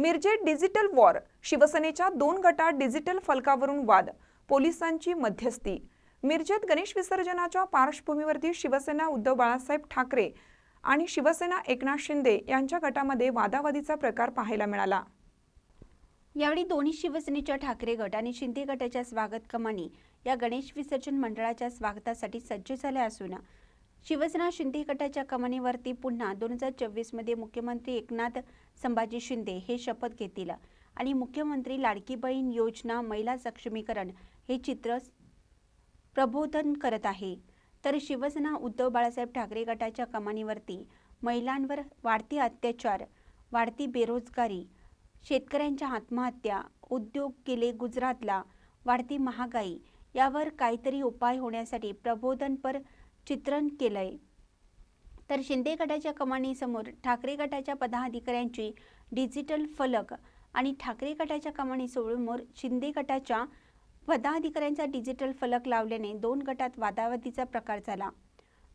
मिरजेत digital war शिवसेनेच्या दोन गटात डिजिटल फलकावरून वाद पोलिसांची मध्यस्थी. मिरजेत गणेश विसर्जनाच्या पार्श्वभूमीवरती शिवसेना उद्धव बाळासाहेब ठाकरे आणि शिवसेना एकनाथ शिंदे यांच्या गटामध्ये वादावादीचा प्रकार पाहायला मिळाला. यावेळी दोन्ही शिवसेनेच्या ठाकरे गट आणि शिंदे गटाच्या स्वागत कमानी या गणेश विसर्जन मंडळाच्या स्वागतासाठी सज्ज झाल्या असून शिवसेना शिंदे गटाच्या कमानीवरती पुन्हा दोन हजार चोवीसमध्ये मुख्यमंत्री एकनाथ संभाजी शिंदे हे शपथ घेतील. आणि मुख्यमंत्री लाडकी बहीण योजना महिला सक्षमीकरण हे चित्र प्रबोधन करत आहे. तर शिवसेना उद्धव बाळासाहेब ठाकरे गटाच्या कमानीवरती महिलांवर वाढती अत्याचार वाढती बेरोजगारी शेतकऱ्यांच्या आत्महत्या उद्योग केले गुजरातला वाढती महागाई यावर काहीतरी उपाय होण्यासाठी प्रबोधनपर चित्रण केलंय. तर शिंदे गटाच्या कमानीसमोर ठाकरे गटाच्या पदाधिकाऱ्यांची डिजिटल फलक आणि ठाकरे गटाच्या कमानीसमोर शिंदे गटाच्या पदाधिकाऱ्यांचा डिजिटल फलक लावल्याने दोन गटात वादावादीचा प्रकार झाला.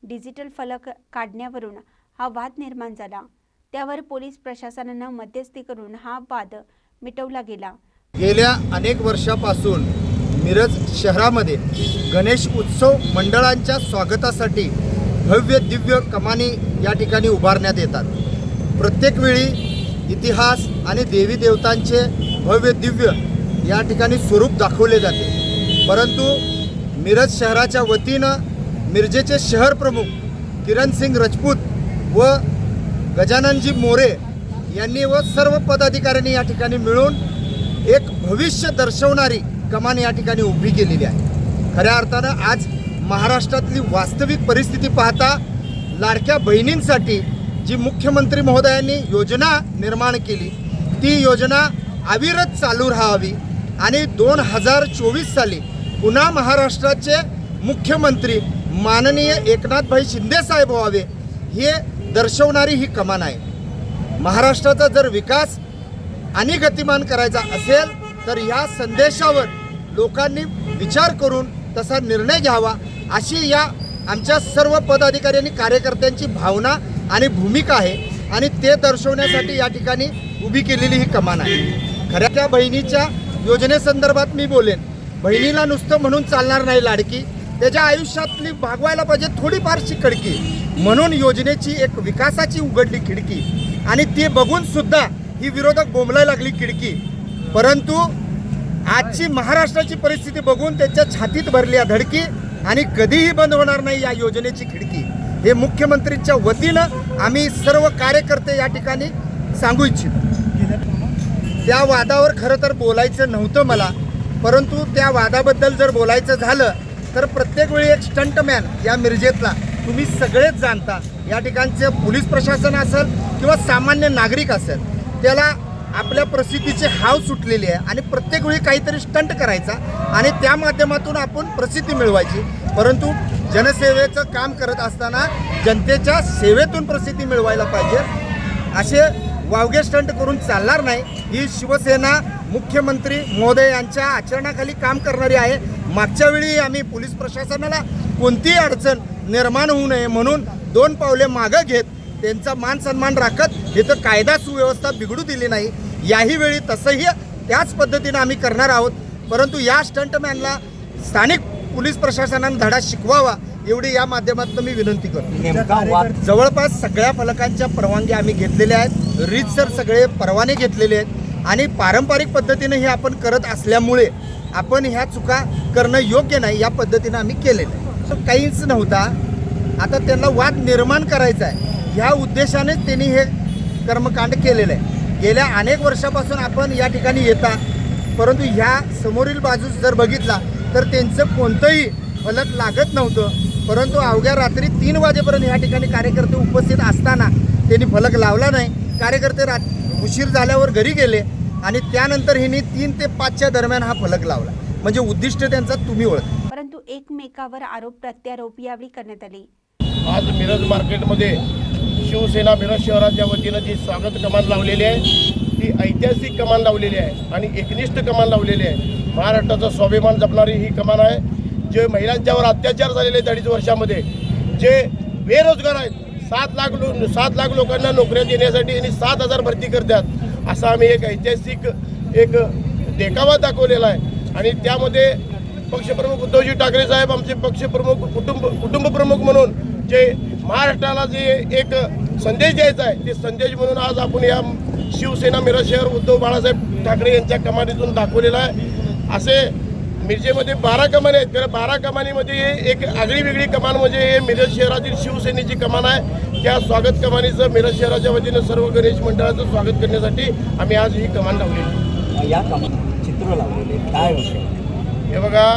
डिजिटल फलक काढण्यावरून हा वाद निर्माण झाला. त्यावर पोलीस प्रशासनानं मध्यस्थी करून हा वाद मिटवला गेला. गेल्या अनेक वर्षापासून मिरज शहरामध्ये गणेश उत्सव मंडळांच्या स्वागतासाठी भव्य दिव्य कमानी या ठिकाणी उभारण्यात येतात. प्रत्येक वेळी इतिहास आणि देवी देवतांचे भव्य दिव्य या ठिकाणी स्वरूप दाखवले जाते. परंतु मिरज शहराच्या वतीनं मिरजेचे शहर प्रमुख किरण सिंग राजपूत व गजाननजी मोरे यांनी व सर्व पदाधिकाऱ्यांनी या ठिकाणी मिळून एक भविष्य दर्शवणारी कमान या ठिकाणी उभी केलेली आहे. खऱ्या अर्थानं आज महाराष्ट्रातली वास्तविक परिस्थिती पाहता लाडक्या बहिणींसाठी जी मुख्यमंत्री महोदयांनी योजना निर्माण केली ती योजना अविरत चालू राहावी आणि दोन हजार चोवीस साली पुन्हा महाराष्ट्राचे मुख्यमंत्री माननीय एकनाथभाई शिंदेसाहेब व्हावे हे दर्शवणारी ही कमान आहे. महाराष्ट्राचा जर विकास आणि गतिमान करायचा असेल तर या संदेशावर लोकांनी विचार करून तसा निर्णय घ्यावा अशी या आमच्या सर्व पदाधिकारी आणि कार्यकर्त्यांची भावना आणि भूमिका आहे आणि ते दर्शवण्यासाठी या ठिकाणी उभी केलेली ही कमान आहे. खऱ्या त्या बहिणीच्या योजनेसंदर्भात मी बोलेन. बहिणीला नुसतं म्हणून चालणार नाही लाडकी. त्याच्या आयुष्यातली भागवायला पाहिजे थोडीफारशी खडकी. म्हणून योजनेची एक विकासाची उघडली खिडकी. आणि ती बघून सुद्धा ही विरोधक बोंबलायला लागली खिडकी. परंतु आजची महाराष्ट्राची परिस्थिती बघून त्याच्या छातीत भरली आहे धडकी आणि कधीही बंद होणार नाही या योजनेची खिडकी. हे मुख्यमंत्रीच्या वतीनं आम्ही सर्व कार्यकर्ते या ठिकाणी सांगू इच्छितो. त्या वादावर खरं तर बोलायचं नव्हतं मला परंतु त्या वादाबद्दल जर बोलायचं झालं तर प्रत्येक वेळी एक स्टंटमॅन या मिरजेतला तुम्ही सगळेच जाणता. या ठिकाणचे पोलीस प्रशासन असेल किंवा सामान्य नागरिक असेल त्याला आपल्या प्रसिद्धीचे हाव सुटलेली आहे आणि प्रत्येक वेळी काहीतरी स्टंट करायचा आणि त्या माध्यमातून आपण प्रसिद्धी मिळवायची. परंतु जनसेवेचं काम करत असताना जनतेच्या सेवेतून प्रसिद्धी मिळवायला पाहिजे. असे वावगे स्टंट करून चालणार नाही. ही शिवसेना मुख्यमंत्री महोदय यांच्या आचरणाखाली काम करणारी आहे. मागच्या वेळी आम्ही पोलीस प्रशासनाला कोणतीही अडचण निर्माण होऊ नये म्हणून दोन पावले मागं घेत त्यांचा मान सन्मान राखत इथं कायदा सुव्यवस्था बिघडू दिली नाही. याही वेळी तसंही त्याच पद्धतीनं आम्ही करणार आहोत. परंतु या स्टंटमॅनला स्थानिक पोलीस प्रशासनानं धडा शिकवावा एवढी या माध्यमातून मी विनंती करतो. जवळपास सगळ्या फलकांच्या परवानगी आम्ही घेतलेल्या आहेत. रीतसर सगळे परवाने घेतलेले आहेत. आणि पारंपरिक पद्धतीने हे आपण करत असल्यामुळे आपण ह्या चुका करणं योग्य नाही या पद्धतीनं आम्ही केलेलं आहे. सो काहीच नव्हता. आता त्यांना वाद निर्माण करायचा आहे. ह्या उद्देशानेच त्यांनी हे कर्मकांड केलेलं आहे. गेल्या अनेक वर्षापासून आपण या ठिकाणी येता परंतु ह्या समोरील बाजूस जर बघितला तर त्यांचं कोणतंही फलक लागत नव्हतं. परंतु अवघ्या रात्री तीन वाजेपर्यंत ह्या ठिकाणी कार्यकर्ते उपस्थित असताना त्यांनी फलक लावला नाही. कार्यकर्ते रात उशीर झाल्यावर घरी गेले आणि त्यानंतर ह्यांनी तीन ते पाचच्या दरम्यान हा फलक लावला. म्हणजे उद्दिष्ट त्यांचा तुम्ही ओळख. परंतु एकमेकावर आरोप प्रत्यारोप यावेळी करण्यात आले. आज मिरज मार्केटमध्ये शिवसेना मिरज शहराच्या वतीनं जी स्वागत कमान लावलेली आहे ती ऐतिहासिक कमान लावलेली आहे आणि एकनिष्ठ कमान लावलेली आहे. महाराष्ट्राचा स्वाभिमान जपणारी ही कमान आहे जे महिलांच्यावर अत्याचार झालेले आहेत अडीच वर्षामध्ये जे बेरोजगार आहेत. सात लाख लो सात लाख लोकांना नोकऱ्या देण्यासाठी यांनी सात हजार भरती करतात असा आम्ही एक ऐतिहासिक एक देखावा दाखवलेला आहे. आणि त्यामध्ये पक्षप्रमुख उद्धवजी ठाकरे साहेब आमचे पक्षप्रमुख कुटुंब कुटुंबप्रमुख म्हणून जे महाराष्ट्राला जे एक संदेश द्यायचा आहे ते संदेश म्हणून आज आपण या शिवसेना मिरज शहर उद्धव बाळासाहेब ठाकरे यांच्या कमानीतून दाखवलेला आहे. असे मिरजेमध्ये बारा कमानी आहेत. कारण बारा कमानीमध्ये एक आगळी वेगळी कमान म्हणजे हे मिरज शहरातील शिवसेनेची कमान आहे. त्या स्वागत कमानीचं मिरज शहराच्या वतीनं सर्व गणेश मंडळाचं स्वागत करण्यासाठी आम्ही आज ही कमान लावली या चित्र लावलेले काय हे बघा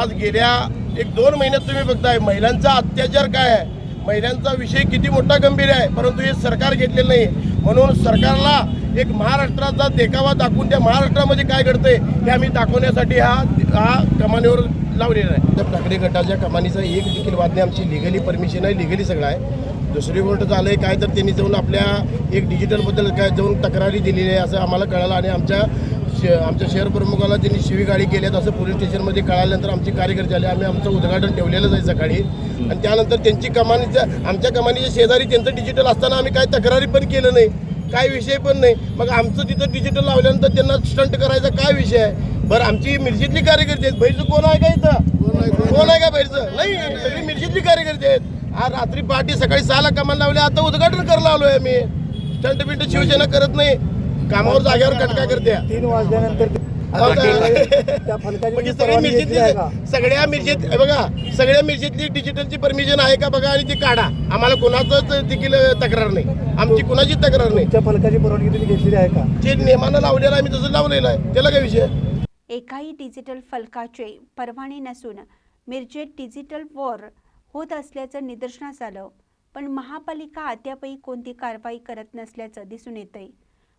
आज गेल्या एक दोन महिन्यात तुम्ही बघताय महिलांचा अत्याचार काय आहे? महिलांचा विषय किती मोठा गंभीर आहे परंतु हे सरकार घेतलेलं नाही म्हणून सरकारला एक महाराष्ट्राचा देखावा दाखवून त्या महाराष्ट्रामध्ये काय घडतंय हे आम्ही दाखवण्यासाठी हा हा कमानीवर लावलेला आहे. तर ठाकरे गटाच्या कमानीचा एक देखील वादने आमची लिगली परमिशन आहे लिगली सगळं आहे. दुसरी गोष्ट झालं आहे काय तर त्यांनी जाऊन आपल्या एक डिजिटलबद्दल काय जाऊन तक्रारी दिलेली आहे असं आम्हाला कळालं आणि आमच्या श आमच्या शहर प्रमुखाला त्यांनी शिवीगाळी केल्यात असं पोलीस स्टेशनमध्ये कळाल्यानंतर आमचे कार्यकर्ते आले. आम्ही आमचं उद्घाटन ठेवलेलंच आहे सकाळी. आणि त्यानंतर त्यांची कमानीचं आमच्या कमानीच्या शेजारी त्यांचं डिजिटल असताना आम्ही काय तक्रारी पण केलं नाही. काय विषय पण नाही. मग आमचं तिथं डिजिटल लावल्यानंतर त्यांना स्टंट करायचा काय विषय आहे? बरं आमची मिरजेतली कार्यकर्ते आहेत. बाहेरचं कोण आहे का इथं? कोण आहे का बाहेरचं? नाही सगळी मिरजेतली कार्यकर्ते आहेत. आज रात्री पहाटे सकाळी सहाला कमान लावले. आता उद्घाटन करायला आलोय आम्ही. स्टंट बिंट शिवसेना करत नाही. कामावर जागेवर कटका करते. तीन वाजल्यानंतर त्या फलकाची म्हणजे सगळ्या परवानगी घेतली आहे का मिरजेतली सगळ्या मिरजेत हे बघा सगळ्या मिरजेतली डिजिटलची परमिशन आहे का बघा आणि ती काढा. आम्हाला कोणाचंच देखील तक्रार नाही. आमची कोणाची तक्रार नाही. तुमच्या फलकाची परवानगी तुम्ही घेतलेली आहे का? जे नियमानं लावलेलं आहे आम्ही तसं लावलेलं आहे. त्याला काय विषय? एकाही डिजिटल फलकाचे परवाने नसून मिरजेत डिजिटल वॉर होत असल्याचं निदर्शनास आलं. पण महापालिका अद्यापही कोणती कारवाई करत नसल्याचं दिसून येतंय.